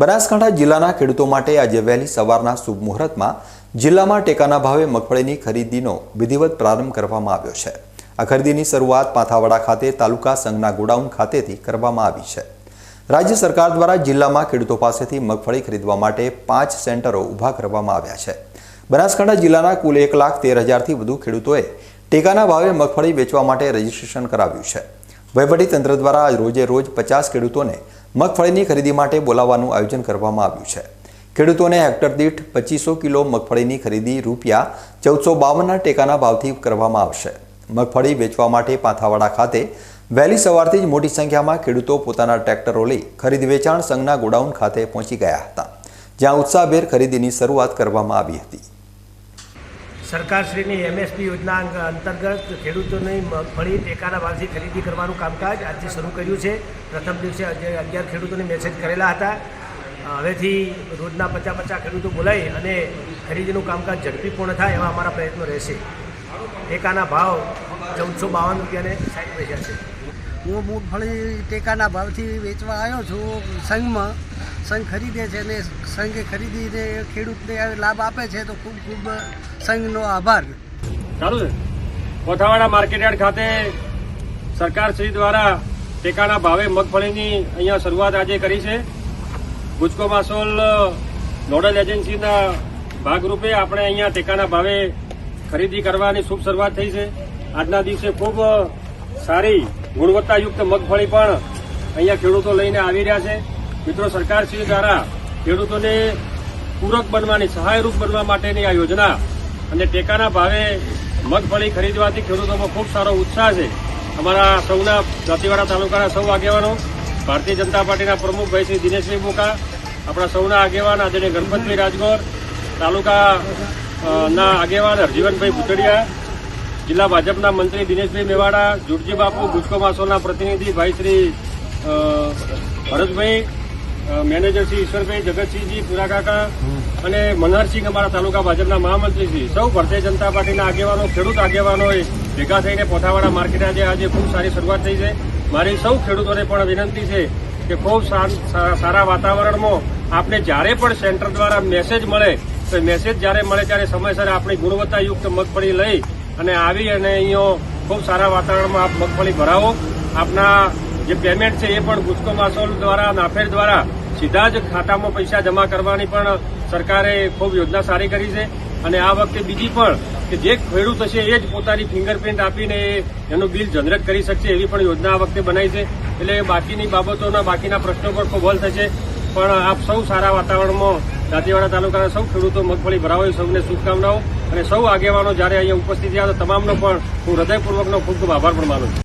બનાસકાંઠા જિલ્લાના ખેડૂતો માટે આજે વહેલી સવારના શુભ મુહૂર્તમાં જિલ્લામાં ટેકાના ભાવે મગફળીની ખરીદીનો વિધિવત પ્રારંભ કરવામાં આવ્યો છે. આ ખરીદીની શરૂઆત પાથાવાડા ખાતે તાલુકા સંઘના ગોડાઉન ખાતેથી કરવામાં આવી છે. રાજ્ય સરકાર દ્વારા જિલ્લામાં ખેડૂતો પાસેથી મગફળી ખરીદવા માટે પાંચ સેન્ટરો ઊભા કરવામાં આવ્યા છે. બનાસકાંઠા જિલ્લાના કુલ એક લાખ તેર હજારથી વધુ ખેડૂતોએ ટેકાના ભાવે મગફળી વેચવા માટે રજીસ્ટ્રેશન કરાવ્યું છે. તંત્ર દ્વારા રોજે રોજ પચાસ ખેડૂતોને મગફળીની ખરીદી માટે બોલાવવાનું આયોજન કરવામાં આવ્યું છે. ખેડૂતોને હેક્ટર દીઠ પચીસો કિલો મગફળીની ખરીદી રૂપિયા ચૌદસો બાવનના ટેકાના ભાવથી કરવામાં આવશે. મગફળી વેચવા માટે પાથાવાડા ખાતે વહેલી સવારથી જ મોટી સંખ્યામાં ખેડૂતો પોતાના ટ્રેક્ટરો લઈ ખરીદ વેચાણ સંઘના ગોડાઉન ખાતે પહોંચી ગયા હતા, જ્યાં ઉત્સાહભેર ખરીદીની શરૂઆત કરવામાં આવી હતી. સરકારશ્રીની એમએસપી યોજના અંતર્ગત ખેડૂતોની મગફળી ટેકાના ભાવથી ખરીદી કરવાનું કામકાજ આજથી શરૂ કર્યું છે. પ્રથમ દિવસે અગિયાર ખેડૂતોને મેસેજ કરેલા હતા. હવેથી રોજના પચાસ પચાસ ખેડૂતો બોલાવી અને ખરીદીનું કામકાજ ઝડપી પૂર્ણ થાય એવા અમારા પ્રયત્નો રહેશે. ટેકાના ભાવ ચૌદસો બાવન રૂપિયાને સાઠ પૈસા છે. હું મગફળી ટેકાના ભાવથી વેચવા આવ્યો છું સંઘમાં. સંઘ ખરીદે છે અને સંઘે ખરીદીને ખેડૂતને લાભ આપે છે, તો ખૂબ ખૂબ સંઘનો આભાર. છે કોઠાવાડા માર્કેટયાર્ડ ખાતે સરકાર શ્રી દ્વારા ટેકાના ભાવે મગફળીની અહીંયા શરૂઆત આજે કરી છે. ગુજકો માસોલ, નોડલ એજન્સીના ભાગરૂપે આપણે અહીંયા ટેકાના ભાવે ખરીદી કરવાની શુભ શરૂઆત થઈ છે. આજના દિવસે ખૂબ સારી ગુણવત્તાયુક્ત મગફળી પણ અહીંયા ખેડૂતો લઈને આવી રહ્યા છે. મિત્રો, સરકાર શ્રી દ્વારા ખેડૂતોને પૂરક બનવાની સહાયરૂપ બનવા માટેની આ યોજના અને ટેકાના ભાવે મગફળી ખરીદવાથી ખેડૂતોમાં ખૂબ સારો ઉત્સાહ છે. અમારા સૌના દાંતીવાડા તાલુકાના સૌ આગેવાનો, ભારતીય જનતા પાર્ટીના પ્રમુખભાઈ શ્રી દિનેશભાઈ બોકા આપણા સૌના આગેવાન આદરણીય ગણપતભાઈ રાજગોર, તાલુકા ના આગેવાન હરજીવનભાઈ ભૂતડિયા જિલ્લા ભાજપના મંત્રી દિનેશભાઈ મેવાડા જુટજી બાપુ, ગુજકો માસોના પ્રતિનિધિ ભાઈ શ્રી ભરતભાઈ મેનેજર શ્રી ઈશ્વરભાઈ જગતસિંહજી પુરા કાકા અને મનહરસિંહ અમારા તાલુકા ભાજપના મહામંત્રી શ્રી સૌ ભારતીય જનતા પાર્ટીના આગેવાનો ખેડૂત આગેવાનોએ ભેગા થઈને પોથાવાડા માર્કેટ આજે આજે ખૂબ સારી શરૂઆત થઈ છે. મારી સૌ ખેડૂતોને પણ વિનંતી છે કે ખૂબ સારા વાતાવરણમાં આપણે જ્યારે પણ સેન્ટર દ્વારા મેસેજ મળે તો મેસેજ જ્યારે મળે ત્યારે સમયસર આપણી ગુણવત્તાયુક્ત મગફળી લઈ અને આવી અને અહીંયા ખૂબ સારા વાતાવરણમાં આપ મગફળી ભરાવો. આપના જે પેમેન્ટ છે એ પણ ગુજકો માસોલ દ્વારા નાફેડ દ્વારા સીધા જ ખાતામાં પૈસા જમા કરવાની પણ સરકારે ખૂબ યોજના સારી કરી છે. અને આ વખતે બીજી પણ કે જે ખેડૂત હશે એ જ પોતાની ફિંગરપ્રિન્ટ આપીને એનું બિલ જનરેટ કરી શકશે એવી પણ યોજના આ વખતે બનાવી છે. એટલે બાકીની બાબતોના, બાકીના પ્રશ્નો પર ખૂબ હલ થશે. પણ આપ સૌ સારા વાતાવરણમાં દાંતીવાડા તાલુકાના સૌ ખેડૂતો મગફળી ભરાવો સૌને શુભકામનાઓ. અને સૌ આગેવાનો જ્યારે અહીંયા ઉપસ્થિત થયા તો તમામનો પણ હું હૃદયપૂર્વકનો ખૂબ ખૂબ આભાર પણ માનું છું.